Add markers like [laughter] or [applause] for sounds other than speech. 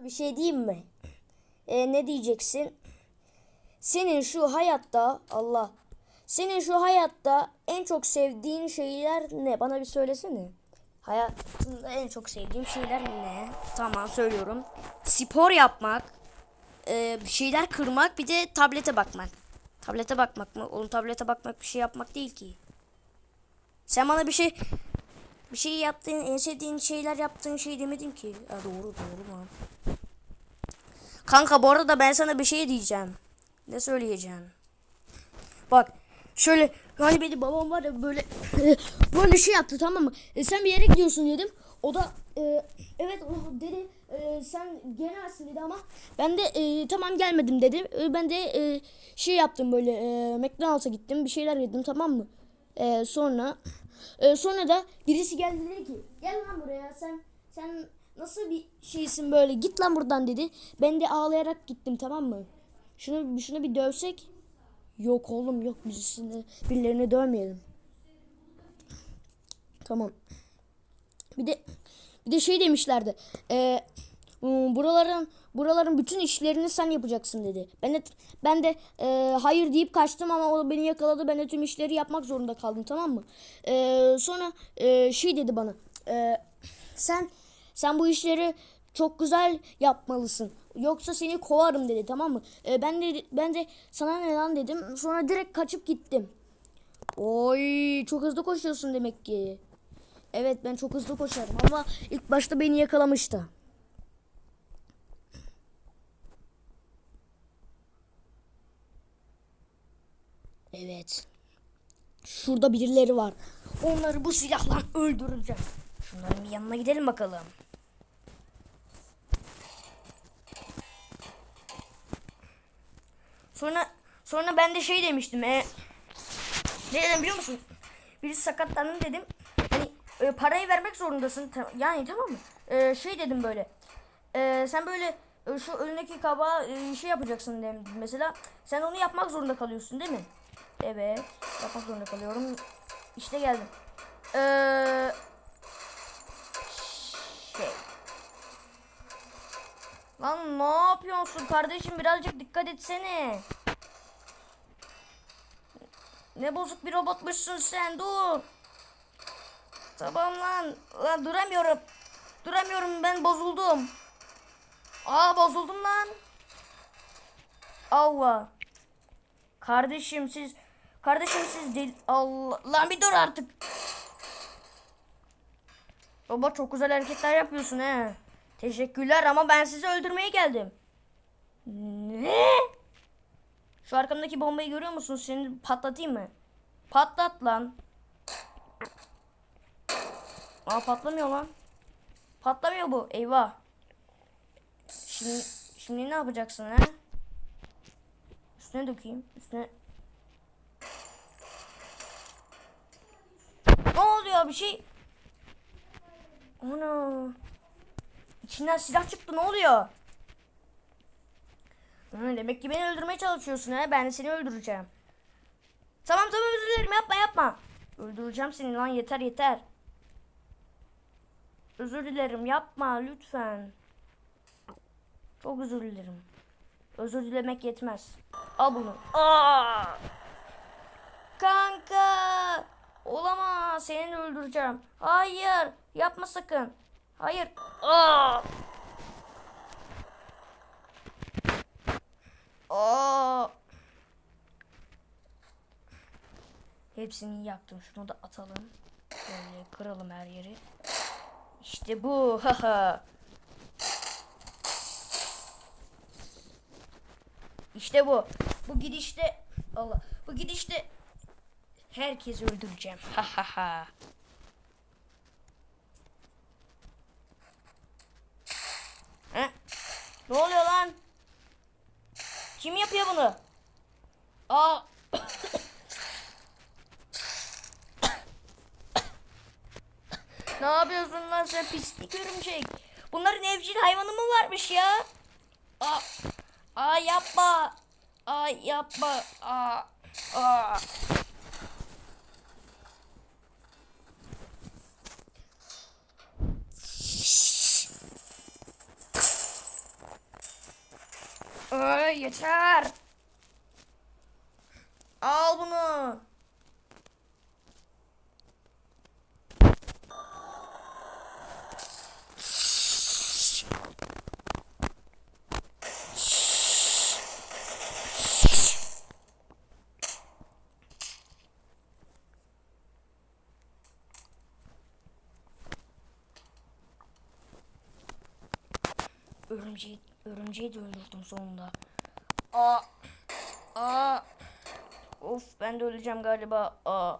Bir şey diyeyim mi? E, ne diyeceksin? Senin şu hayatta Allah. Senin şu hayatta en çok sevdiğin şeyler ne? Bana bir söylesene. Hayatında en çok sevdiğim şeyler ne? Tamam söylüyorum. Spor yapmak, e, bir şeyler kırmak, bir de tablete bakmak. Tablete bakmak mı? Oğlum tablete bakmak bir şey yapmak değil ki. Sen bana bir şey bir şey yaptığın, en sevdiğin şeyler yaptığın şey demedin ki. Ya doğru doğru mu? Kanka bu arada ben sana bir şey diyeceğim. Ne söyleyeceğim? Bak şöyle hani benim babam var ya böyle [coughs] böyle şey yaptı tamam mı? E, sen bir yere gidiyorsun dedim. O da e, evet o dedi e, sen gelmezsin dedi ama ben de e, tamam gelmedim dedim. E, ben de e, şey yaptım böyle e, McDonald's'a gittim bir şeyler yedim tamam mı? E, sonra e, sonra da birisi geldi dedi ki gel lan buraya sen sen nasıl bir şeysin böyle git lan buradan dedi. Ben de ağlayarak gittim tamam mı? Şunu şunu bir dövsek. Yok oğlum yok birisini birilerini dövmeyelim. Tamam. Bir de bir de şey demişlerdi. E, buraların buraların bütün işlerini sen yapacaksın dedi. Ben de ben de e, hayır deyip kaçtım ama o beni yakaladı. Ben de tüm işleri yapmak zorunda kaldım tamam mı? E, sonra e, şey dedi bana. E, sen sen bu işleri çok güzel yapmalısın. Yoksa seni kovarım dedi tamam mı? E, ben de ben de sana ne lan dedim. Sonra direkt kaçıp gittim. Oy çok hızlı koşuyorsun demek ki. Evet ben çok hızlı koşarım ama ilk başta beni yakalamıştı. Evet. Şurada birileri var. Onları bu silahla öldüreceğim. Şunların bir yanına gidelim bakalım. Sonra sonra ben de şey demiştim. E, ne dedim biliyor musun? Birisi sakatlandı dedim. Hani e, parayı vermek zorundasın. Yani tamam mı? E, şey dedim böyle. E, sen böyle e, şu önündeki kaba e, şey yapacaksın dedim. Mesela sen onu yapmak zorunda kalıyorsun değil mi? Evet. Yapmak zorunda kalıyorum. İşte geldim. Eee şey. Lan ne yapıyorsun kardeşim birazcık dikkat etsene. Ne bozuk bir robotmuşsun sen dur. Tamam lan. Lan duramıyorum. Duramıyorum ben bozuldum. Aa bozuldum lan. Allah. Kardeşim siz kardeşim siz del Allah lan bir dur artık. Baba çok güzel hareketler yapıyorsun he. Teşekkürler ama ben sizi öldürmeye geldim. Ne? Şu arkamdaki bombayı görüyor musun? Seni patlatayım mı? Patlat lan. Aa patlamıyor lan. Patlamıyor bu. Eyvah. Şimdi şimdi ne yapacaksın ha? Üstüne dökeyim. Üstüne. Ne oluyor bir şey? Ana. İçinden silah çıktı ne oluyor? Hı, demek ki beni öldürmeye çalışıyorsun ha. Ben de seni öldüreceğim. Tamam tamam özür dilerim yapma yapma. Öldüreceğim seni lan yeter yeter. Özür dilerim yapma lütfen. Çok özür dilerim. Özür dilemek yetmez. Al bunu. Aa! Kanka! Olamaz. Seni de öldüreceğim. Hayır. Yapma sakın. Hayır. Aa! Aa! Hepsini yaktım. Şunu da atalım. Böyle kıralım her yeri. İşte bu. Haha. İşte bu. Bu gidişte Allah. Bu gidişte herkesi öldüreceğim. Ha ha ha. Ha? Ne oluyor lan? Kim yapıyor bunu? Aa. ne yapıyorsun lan sen pislik örümcek? Bunların evcil hayvanı mı varmış ya? Aa. Aa yapma. Aa yapma. Aa. Aa. Ay yeter. Al bunu. Örümceği, örümceği de öldürdüm sonunda. Aa, aa. Of ben de öleceğim galiba. Aa.